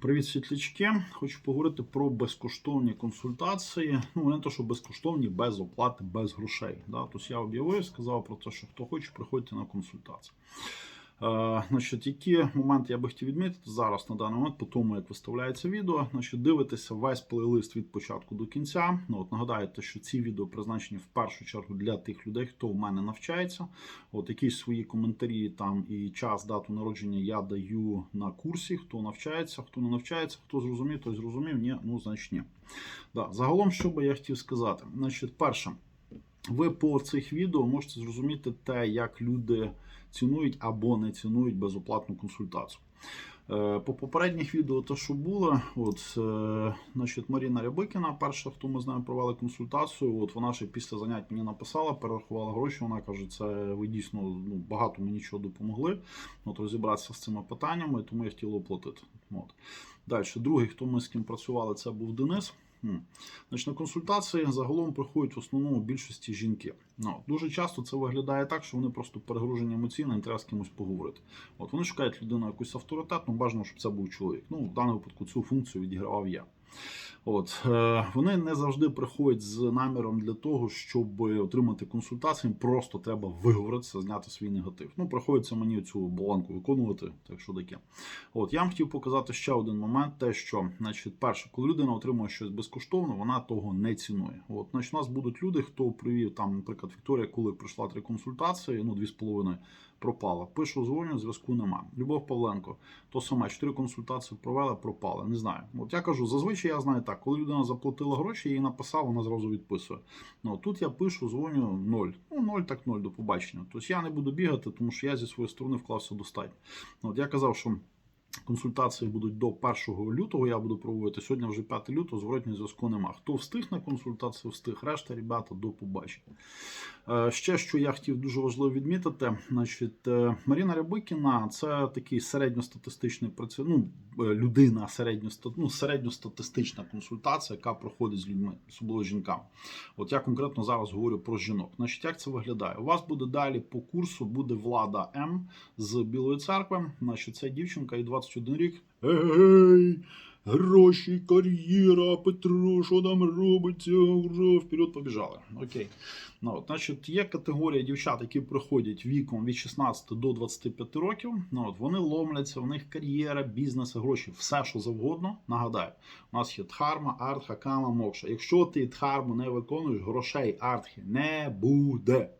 Привіт, світлячки. Хочу поговорити про безкоштовні консультації. Ну, не те, що безкоштовні, без оплати, без грошей. Да? Тобто я об'явив, сказав про те, що хто хоче, приходьте на консультацію. Е, значить, які моменти я би хотів відмітити зараз на даний момент, по тому як виставляється відео. Значить, дивитеся весь плейлист від початку до кінця. Ну, от нагадаєте, що ці відео призначені в першу чергу для тих людей, хто в мене навчається. От якісь свої коментарі там і час, дату народження я даю на курсі. Хто навчається, хто не навчається, хто зрозумів, той зрозумів. Ні, ну значить ні. Да. Загалом, що би я хотів сказати, значить, перше. Ви по цих відео можете зрозуміти те, як люди цінують або не цінують безоплатну консультацію. Е, По попередніх відео, те, що було, от, е, значить, Маріна Рябикіна, перша, хто ми з нею провели консультацію, от вона ще після занять мені написала, перерахувала гроші. Вона каже, це ви дійсно ну, багато мені чого допомогли. От розібратися з цими питаннями, тому я хотіла оплатити. От. Далі, другий, хто ми з ким працювали, це був Денис. Значить, на консультації загалом приходять в основному більшості жінки. Ну, дуже часто це виглядає так, що вони просто перегружені емоційно, і треба з кимось поговорити. От вони шукають людину якусь авторитетну, бажано, щоб це був чоловік. Ну, в даному випадку цю функцію відігравав я. От е, вони не завжди приходять з наміром для того, щоб отримати консультацію. Просто треба виговоритися, зняти свій негатив. Ну, приходиться мені цю баланку виконувати, так що таке. От я вам хотів показати ще один момент: те, що, значить, перше, коли людина отримує щось безкоштовно, вона того не цінує. От, значить, у нас будуть люди, хто привів там, наприклад, Вікторія, коли прийшла три консультації, ну дві з половиною. Пропала. Пишу, дзвоню, зв'язку нема. Любов Павленко, то саме чотири консультації провела, пропала. Не знаю. От я кажу, зазвичай я знаю так, коли людина заплатила гроші, я їй написав, вона зразу відписує. Ну тут я пишу, дзвоню 0. Ну, 0 так 0, до побачення. Тобто я не буду бігати, тому що я зі своєї сторони вклався достатньо. От я казав, що. Консультації будуть до 1 лютого. Я буду проводити. Сьогодні вже 5 лютого, зворотнього зв'язку нема. Хто встиг на консультацію, встиг. Решта, ребята, до побачення. Е, Ще що я хотів дуже важливо відмітити, значить, е, Маріна Рябикіна це такий середньостатистичний працівник, ну, е, людина середньоста- ну, середньостатистична консультація, яка проходить з людьми, особливо жінками. От я конкретно зараз говорю про жінок. Значить, як це виглядає? У вас буде далі по курсу буде влада М з Білої церкви. Значить, це дівчинка і 21 рік. Ей! Гроші, кар'єра, Петро, що там робиться? Ура, вперед побіжали. Окей. Ну, от, значить, є категорія дівчат, які приходять віком від 16 до 25 років. Ну, от, вони ломляться, в них кар'єра, бізнес, гроші, все, що завгодно. Нагадаю, у нас є дхарма, артха, кама, мокша. Якщо ти дхарму не виконуєш, грошей артхи не буде.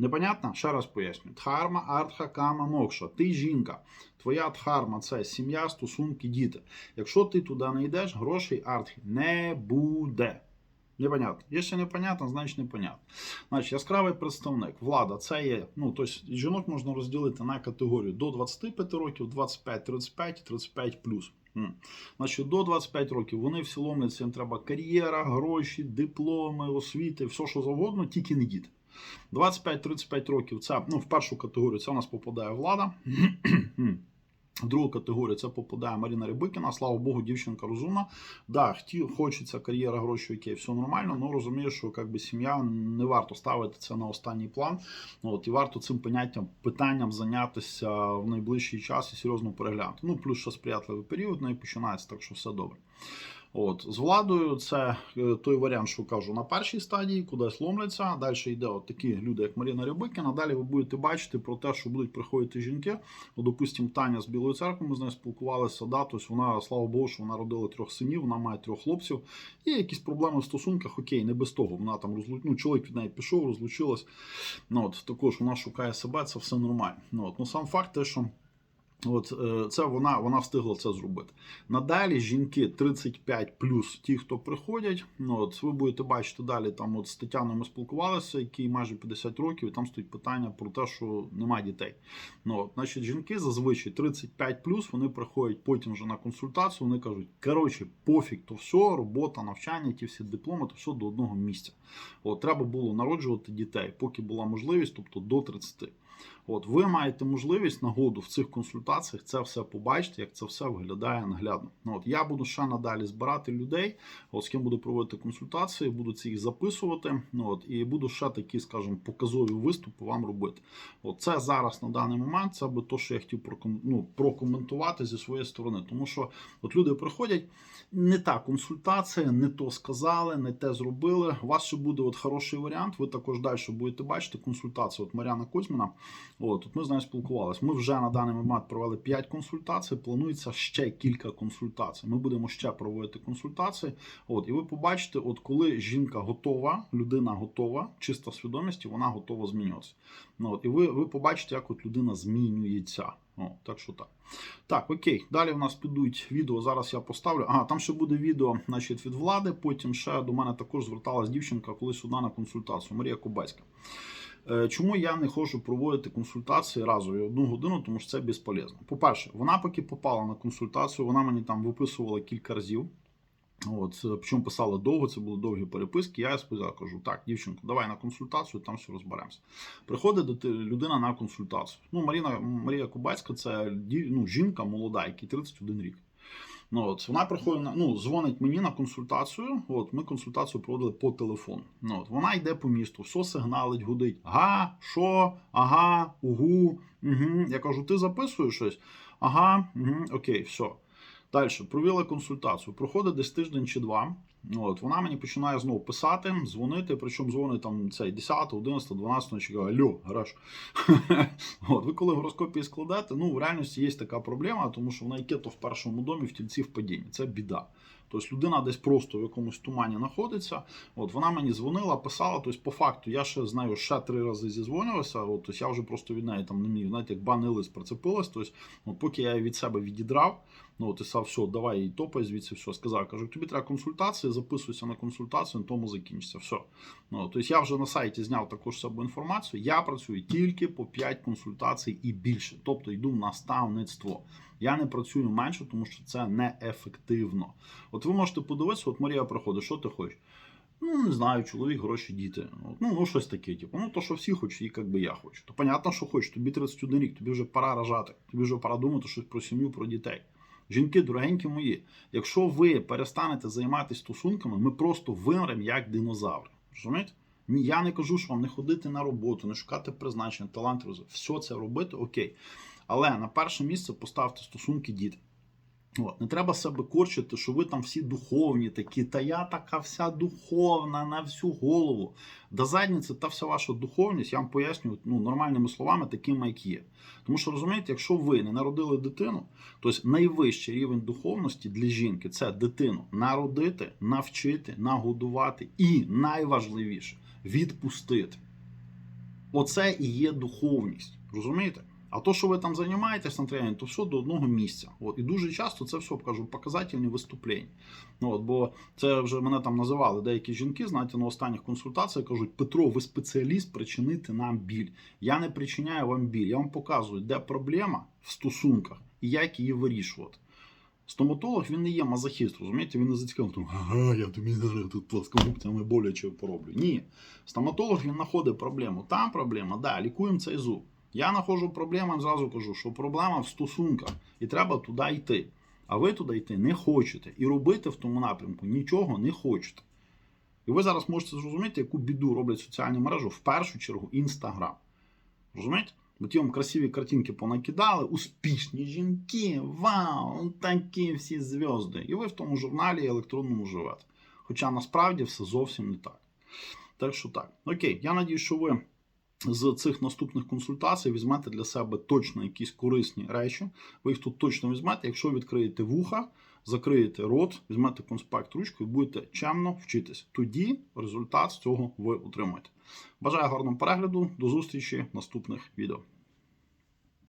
Непонятно? Ще раз поясню. Дхарма, артха, кама, мокша. Ти жінка. Твоя дхарма це сім'я, стосунки, діти. Якщо ти туди не йдеш, грошей артхи не буде. Непонятно. Якщо непонятно, значить непонятно. Значить, яскравий представник. Влада, це є. Ну, тобто жінок можна розділити на категорію до 25 років, 25, 35, 35 плюс. Значить, до 25 років вони всі ломляться, їм треба кар'єра, гроші, дипломи, освіти, все, що завгодно, тільки не діти. 25-35 років це ну, в першу категорію це у нас попадає влада. В другу категорію це попадає Маріна Рябикіна. Слава Богу, дівчинка розумна. Да, хотів, хочеться кар'єра, гроші, окей, все нормально, але розумію, що як би, сім'я не варто ставити це на останній план. От, і варто цим поняттям, питанням зайнятися в найближчий час і серйозно переглянути. Ну, плюс що сприятливий період, ну і починається, так що все добре. От, з владою це е, той варіант, що кажу, на першій стадії, кудись ломляться. Далі йде от такі люди, як Маріна Рябикіна. Далі ви будете бачити про те, що будуть приходити жінки. От, допустимо, Таня з Білої церкви, ми з нею спілкувалися. Да, тобто вона, слава Богу, що вона родила трьох синів, вона має трьох хлопців. Є якісь проблеми в стосунках, окей, не без того. Вона там розлу... ну, чоловік від неї пішов, розлучилась. Ну, от, також вона шукає себе, це все нормально. Ну, от, ну, сам факт те, що. От е, це вона вона встигла це зробити. Надалі жінки 35 плюс ті, хто приходять. Ну от ви будете бачити далі. Там от з Тетяною ми спілкувалися, який майже 50 років, і там стоїть питання про те, що немає дітей. Ну от, значить, жінки зазвичай 35 плюс вони приходять потім вже на консультацію. Вони кажуть, коротше, пофіг, то все, робота, навчання, ті всі дипломи, то все до одного місця. От треба було народжувати дітей, поки була можливість, тобто до 30. От ви маєте можливість нагоду в цих консультаціях це все побачити, як це все виглядає наглядно. Ну, от я буду ще надалі збирати людей, от з ким буду проводити консультації, буду ці їх записувати. Ну от і буду ще такі, скажімо, показові виступи вам робити. От це зараз на даний момент. Це би то, що я хотів ну, прокоментувати зі своєї сторони, тому що от люди приходять. Не та консультація, не то сказали, не те зробили. У вас ще буде от хороший варіант. Ви також далі будете бачити консультацію. От Мар'яна Кузьміна. От, от ми з нею спілкувалися. Ми вже на даний момент провели 5 консультацій. Планується ще кілька консультацій. Ми будемо ще проводити консультації. От, і ви побачите, от коли жінка готова, людина готова, чиста свідомість, вона готова змінюватися. Ну, от, і ви, ви побачите, як от людина змінюється. О, так що так. Так, окей. Далі в нас підуть відео. Зараз я поставлю. Ага, там ще буде відео значить, від влади. Потім ще до мене також зверталась дівчинка колись сюди на консультацію. Марія Кобацька. Е, Чому я не хочу проводити консультації разові одну годину, тому що це безполезно. По-перше, вона поки попала на консультацію, вона мені там виписувала кілька разів. От, е, причому писала довго, це були довгі переписки. Я сказав, кажу, так, дівчинку, давай на консультацію, там все розберемося. Приходить людина на консультацію. Ну, Маріна, Марія Кубацька це ну, жінка молода, якій 31 рік. Ну, от, вона приходить на ну, дзвонить мені на консультацію. От ми консультацію проводили по телефону. Ну, от, вона йде по місту, все сигналить, гудить. Га, що, ага, угу. Угу. Я кажу, ти записуєш щось? Ага, угу, окей, все. Далі провели консультацію. Проходить десь тиждень чи два. От, вона мені починає знову писати, дзвонити, причому дзвонить там цей 10, 11, 12 ночі, каже, алло, гараж. От, ви коли гороскопії складете, ну в реальності є така проблема, тому що вона яке то в першому домі в тільці в падінні. Це біда. Тобто людина десь просто в якомусь тумані знаходиться. От вона мені дзвонила, писала. Тобто, по факту, я ще з нею ще три рази зізвонювався. От, тобто я вже просто від неї там не міг, знаєте, як банний лист прицепилась. Тобто, от, поки я її від себе відідрав, ну і сказав, все, давай їй топай звідси, все. Сказав, кажу, тобі треба консультація, записуйся на консультацію, на тому закінчиться. Все. Ну, тобто я вже на сайті зняв також з собою інформацію. Я працюю тільки по 5 консультацій і більше. Тобто йду в наставництво. Я не працюю менше, тому що це неефективно. От ви можете подивитися, от Марія приходить, що ти хочеш? Ну, не знаю, чоловік, гроші, діти. Ну, ну, щось таке, типу. Ну, то, що всі хочуть, і як би я хочу. То понятно, що хочеш, тобі 31 рік, тобі вже пора рожати, тобі вже пора думати щось про сім'ю, про дітей. Жінки, дорогенькі мої, якщо ви перестанете займатися стосунками, ми просто вимремо як динозаври. Розумієте? Ні, я не кажу, що вам не ходити на роботу, не шукати призначення, талант розвитку. Все це робити, окей. Але на перше місце поставте стосунки діти. От, не треба себе корчити, що ви там всі духовні такі, та я така вся духовна на всю голову. До задниці та вся ваша духовність, я вам поясню ну, нормальними словами, такими, як є. Тому що розумієте, якщо ви не народили дитину, то найвищий рівень духовності для жінки це дитину народити, навчити, нагодувати і найважливіше відпустити. Оце і є духовність. Розумієте? А то, що ви там займаєтесь на тренінгі, то все до одного місця. От. І дуже часто це все кажу, показательні виступлення. Ну, от, бо це вже мене там називали деякі жінки, знаєте, на останніх консультаціях кажуть: Петро, ви спеціаліст причинити нам біль. Я не причиняю вам біль. Я вам показую, де проблема в стосунках і як її вирішувати. Стоматолог він не є мазохіст, розумієте, він не зацікавив, тому, ага, я тобі тут плоскогубцями боляче пороблю. Ні. Стоматолог він знаходить проблему. Там проблема, да, лікуємо цей зуб. Я знаходжу проблему, зразу кажу, що проблема в стосунках, і треба туди йти. А ви туди йти не хочете. І робити в тому напрямку нічого не хочете. І ви зараз можете зрозуміти, яку біду роблять соціальні мережі, в першу чергу, Інстаграм. Розумієте? Бо ті вам красиві картинки понакидали, успішні жінки, вау, такі всі зв'язки. І ви в тому журналі електронному живете. Хоча насправді все зовсім не так. Так що так. Окей, я надію, що ви з цих наступних консультацій візьмете для себе точно якісь корисні речі. Ви їх тут точно візьмете. Якщо відкриєте вуха, закриєте рот, візьмете конспект ручку і будете чемно вчитись. Тоді результат з цього ви отримаєте. Бажаю гарного перегляду. До зустрічі в наступних відео.